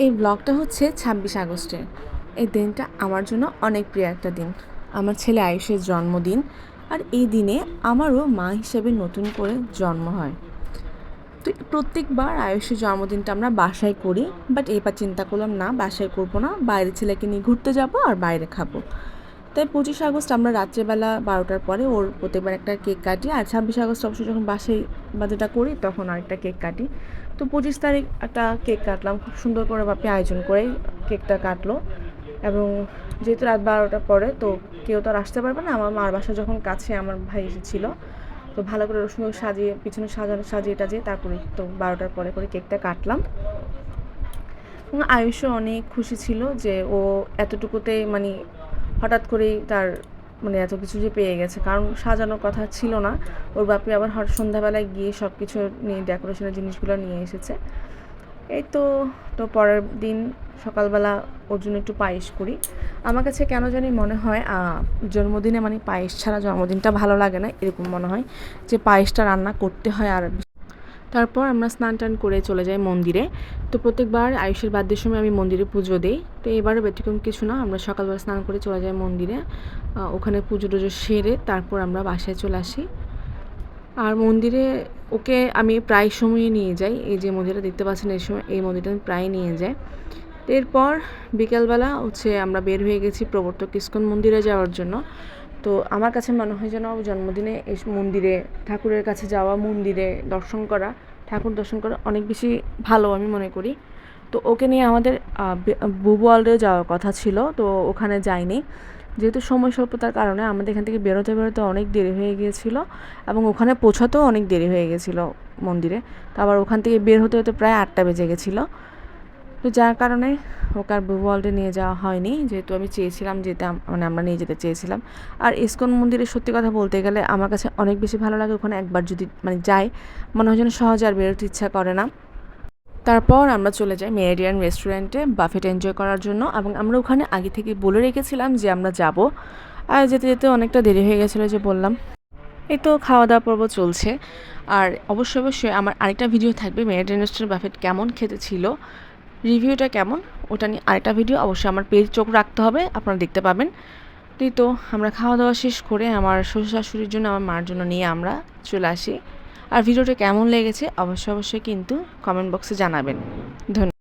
এই ব্লগটা হচ্ছে ছাব্বিশ আগস্টের এই দিনটা আমার জন্য অনেক প্রিয় একটা দিন। আমার ছেলে আয়ুষের জন্মদিন আর এই দিনে আমারও মা হিসেবে নতুন করে জন্ম হয়। তো প্রত্যেকবার আয়ুষের জন্মদিনটা আমরা বাসায় করি বাট এবার চিন্তা করলাম না, বাসায় করব না বাইরে ছেলেকে নিয়ে ঘুরতে যাব আর বাইরে খাব। তাই পঁচিশে আগস্ট আমরা রাত্রেবেলা বারোটার পরে ওর প্রত্যেকবার একটা কেক কাটি, আর ছাব্বিশে আগস্ট অবশ্যই যখন বাসায় বাজারটা করি তখন আরেকটা কেক কাটি। তো পঁচিশ তারিখ একটা কেক কাটলাম, খুব সুন্দর করে বাপি আয়োজন করে কেকটা কাটলো। এবং যেহেতু রাত বারোটার পরে, তো কেউ তো আর আসতে পারবে না। আমার মার বাসা যখন কাছে, আমার ভাই এসেছিল। তো ভালো করে রসুন সাজিয়ে, পিছনে সাজানো, সাজিয়ে টাজিয়ে তারপরে তো বারোটার পরে করে কেকটা কাটলাম। আয়ুষও অনেক খুশি ছিল যে ও এতটুকুতে মানে হঠাৎ করেই তার মানে এত কিছু যে পেয়ে গেছে। কারণ সাজানোর কথা ছিল না। ওর বাপি আবার হঠাৎ সন্ধ্যাবেলায় গিয়ে সব কিছু নিয়ে ডেকোরেশনের জিনিসগুলো নিয়ে এসেছে। এই তো তো পরের দিন সকালবেলা ওর জন্য একটু পায়েস করি। আমার কাছে কেন জানি মনে হয় জন্মদিনে মানে পায়েস ছাড়া জন্মদিনটা ভালো লাগে না। এরকম মনে হয় যে পায়েসটা রান্না করতে হয় আর তারপর আমরা স্নান টান করে চলে যাই মন্দিরে। তো প্রত্যেকবার আয়ুষের বাদ্যের সময় আমি মন্দিরে পুজো দিই। তো এবারও ব্যতিক্রম কিছু না, আমরা সকালবেলা স্নান করে চলে যাই মন্দিরে। ওখানে পুজো টুজো সেরে তারপর আমরা বাসায় চলে আসি। আর মন্দিরে ওকে আমি প্রায় সময় নিয়ে যাই। এই যে মন্দিরটা দেখতে পাচ্ছেন, এই সময় এই মন্দিরটা আমি প্রায় নিয়ে যাই। এরপর বিকেলবেলা হচ্ছে আমরা বের হয়ে গেছি প্রবর্তক ইস্কন মন্দিরে যাওয়ার জন্য। তো আমার কাছে মনে হয় যেন জন্মদিনে এই মন্দিরে, ঠাকুরের কাছে যাওয়া, মন্দিরে দর্শন করা, ঠাকুর দর্শন করা অনেক বেশি ভালো আমি মনে করি। তো ওকে নিয়ে আমাদের বুবু যাওয়ার কথা ছিল, তো ওখানে যাইনি। যেহেতু সময় স্বল্পতার কারণে আমাদের এখান থেকে বেরোতে বেরোতে অনেক দেরি হয়ে গিয়েছিল এবং ওখানে পৌঁছাতেও অনেক দেরি হয়ে গেছিল মন্দিরে। তো আবার ওখান থেকে বের হতে হতে প্রায় আটটা বেজে গেছিল। তো যার কারণে ওকে আর ওয়ার্ল্ডে নিয়ে যাওয়া হয়নি। যেহেতু আমি চেয়েছিলাম যেতে মানে আমরা নিয়ে যেতে চেয়েছিলাম। আর ইস্কন মন্দিরে সত্যি কথা বলতে গেলে আমার কাছে অনেক বেশি ভালো লাগে ওখানে। একবার যদি মানে যাই, মনে হয় যেন সহজে আর বেরোতে ইচ্ছা করে না। তারপর আমরা চলে যাই মেরিডিয়ান রেস্টুরেন্টে বাফেট এনজয় করার জন্য। এবং আমরা ওখানে আগে থেকে বলে রেখেছিলাম যে আমরা যাব। আর যেতে যেতে অনেকটা দেরি হয়ে গেছিল যে বললাম। এই তো খাওয়া দাওয়া পর্ব চলছে। আর অবশ্যই অবশ্যই আমার আরেকটা ভিডিও থাকবে মেরিডিয়ান রেস্টুরেন্ট বাফেট কেমন খেতে ছিল। রিভিউটা কেমন? ওটা নিয়ে আরেকটা ভিডিও, অবশ্যই আমার পেজ চোখ রাখতে হবে, আপনারা দেখতে পাবেন। তো, আমরা খাওয়া দাওয়া শেষ করে আমার শ্বশুর শাশুড়ির জন্য, আমার মার জন্য নিয়ে আমরা চলে আসি। আর ভিডিওটা কেমন লেগেছে, অবশ্যই অবশ্যই কিন্তু কমেন্ট বক্সে জানাবেন। ধন্যবাদ।